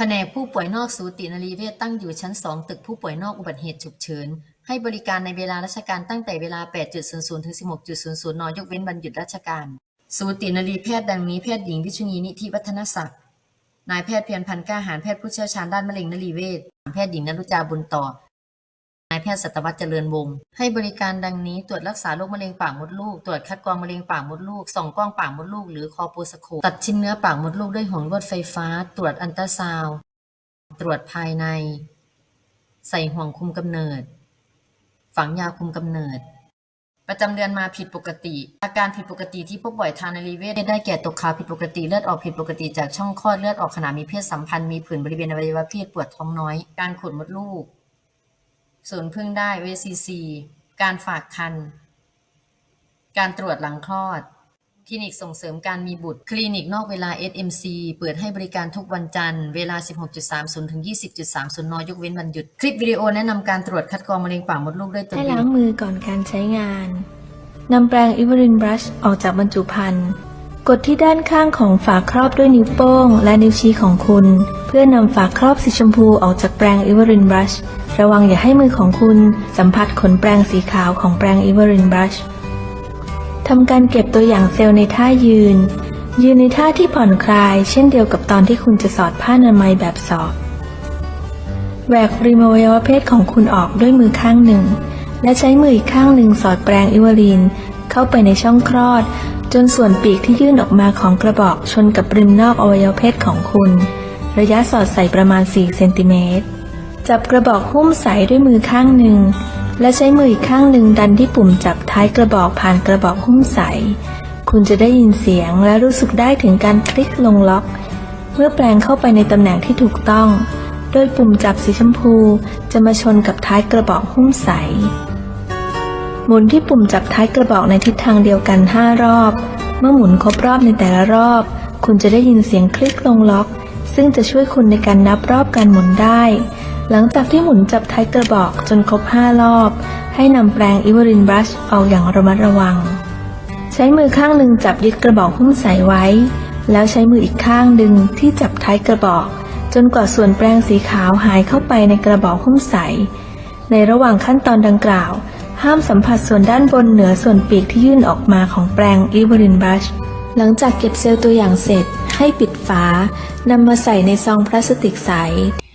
แผนกผู้ป่วยนอกสูตินรีเวชตั้งอยู่ชั้น 2 ตึกผู้ป่วยนอกอุบัติเหตุฉุกเฉิน ให้บริการในเวลาราชการตั้งแต่เวลา 8.00 ถึง 16.00 น ยกเว้นวันหยุดราชการ สูตินรีแพทย์ดังนี้แพทย์หญิงวิชุนีนิธิวัฒนศักดิ์ นายแพทย์เพียรพันธ์กล้าหารแพทย์ผู้เชี่ยวชาญด้านมะเร็งนรีเวช แพทย์หญิงนรุจาบุญต่อ นายแพทย์สัตวรรเจริญวงศ์ให้บริการดังนี้ ตรวจรักษาโรคมะเร็งปากมดลูก ตรวจคัดกรองมะเร็งปากมดลูก ส่องกล้องปากมดลูก หรือคอโปสโคปตัดชิ้นเนื้อปากมดลูกด้วยห่วงลวดไฟฟ้า ตรวจอันตราซาวตรวจภายใน ใส่ห่วงคุมกำเนิด ฝังยาคุมกำเนิด ประจำเดือนมาผิดปกติ อาการผิดปกติที่พบบ่อยทางในรีเวชได้แก่ตกขาวผิดปกติเลือดออกผิดปกติจากช่องคลอดเลือดออกขณะมีเพศสัมพันธ์มีผื่นบริเวณอวัยวะเพศปวดท้องน้อย การขดมดลูก ศูนย์พึ่งได้ VCC การฝากคัน การตรวจหลังคลอด คลินิกส่งเสริมการมีบุตร คลินิกนอกเวลา SMC เปิดให้บริการทุกวันจันทร์ เวลา 16.30 ถึง 20.30 น ยกเว้นวันหยุด คลิปวิดีโอแนะนำการตรวจคัดกรองมะเร็งปากมดลูกด้วยตนให้เอล้างงมือก่อนการใช้งาน นำแปรงอิเวอรินบรัชออกจากบรรจุภัณฑ์ กดที่ด้านข้างของฝาครอบด้วยนิ้วโป้ง และนิ้วชี้ของคุณ เพื่อนำฝาครอบสีชมพูออกจากแปรงอิเวอรินบรัชระวังอย่าให้มือของคุณสัมผัสขนแปรงสีขาวของแปรงอิเวอรินบรัชทำการเก็บตัวอย่างเซลล์ในท่ายืน ยืนในท่าที่ผ่อนคลาย เช่นเดียวกับตอนที่คุณจะสอดผ้าอนามัยแบบสอดแหวกริมอวัยวะเพศของคุณออกด้วยมือข้างหนึ่ง และใช้มืออีกข้างหนึ่งสอดแปรงอิวาลีนเข้าไปในช่องคลอด จนส่วนปีกที่ยื่นออกมาของกระบอกชนกับริมนอกอวัยวะเพศของคุณ ระยะสอดใส่ประมาณ 4 เซนติเมตร จับกระบอกหุ้มใสด้วยมือข้างหนึ่ง และใช้มืออีกข้างหนึ่งดันที่ปุ่มจับท้ายกระบอกผ่านกระบอกหุ้มใส คุณจะได้ยินเสียงและรู้สึกได้ถึงการคลิกลงล็อก เมื่อแปลงเข้าไปในตำแหน่งที่ถูกต้อง โดยปุ่มจับสีชมพูจะมาชนกับท้ายกระบอกหุ้มใส หมุนที่ปุ่มจับท้ายกระบอกในทิศทางเดียวกัน 5 รอบ เมื่อหมุนครบรอบในแต่ละรอบ คุณจะได้ยินเสียงคลิกลงล็อก ซึ่งจะช่วยคุณในการนับรอบการหมุนได้ หลังจากที่หมุนจับท้ายกระบอกจนครบ 5 รอบ ให้นำแปรงอิวอรินบรัชออกอย่างระมัดระวัง ใช้มือข้างหนึ่งจับยึดกระบอกหุ้มใสไว้ แล้วใช้มืออีกข้างดึงที่จับท้ายกระบอก จนกว่าส่วนแปรงสีขาวหายเข้าไปในกระบอกหุ้มใสในระหว่างขั้นตอนดังกล่าว ห้ามสัมผัสส่วนด้านบนเหนือส่วนปีกที่ยื่นออกมาของแปรงอีเวอรินบรัชหลังจากเก็บเซลล์ตัวอย่างเสร็จ ให้ปิดฝานำมาใส่ในซองพลาสติกใส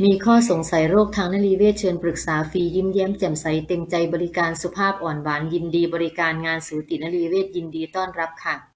มีข้อสงสัยโรคทางนรีเวชเชิญปรึกษาฟรียิ้มแย้มแจ่มใสเต็มใจบริการสุภาพอ่อนหวานยินดีบริการงานสูตินรีเวชยินดีต้อนรับค่ะ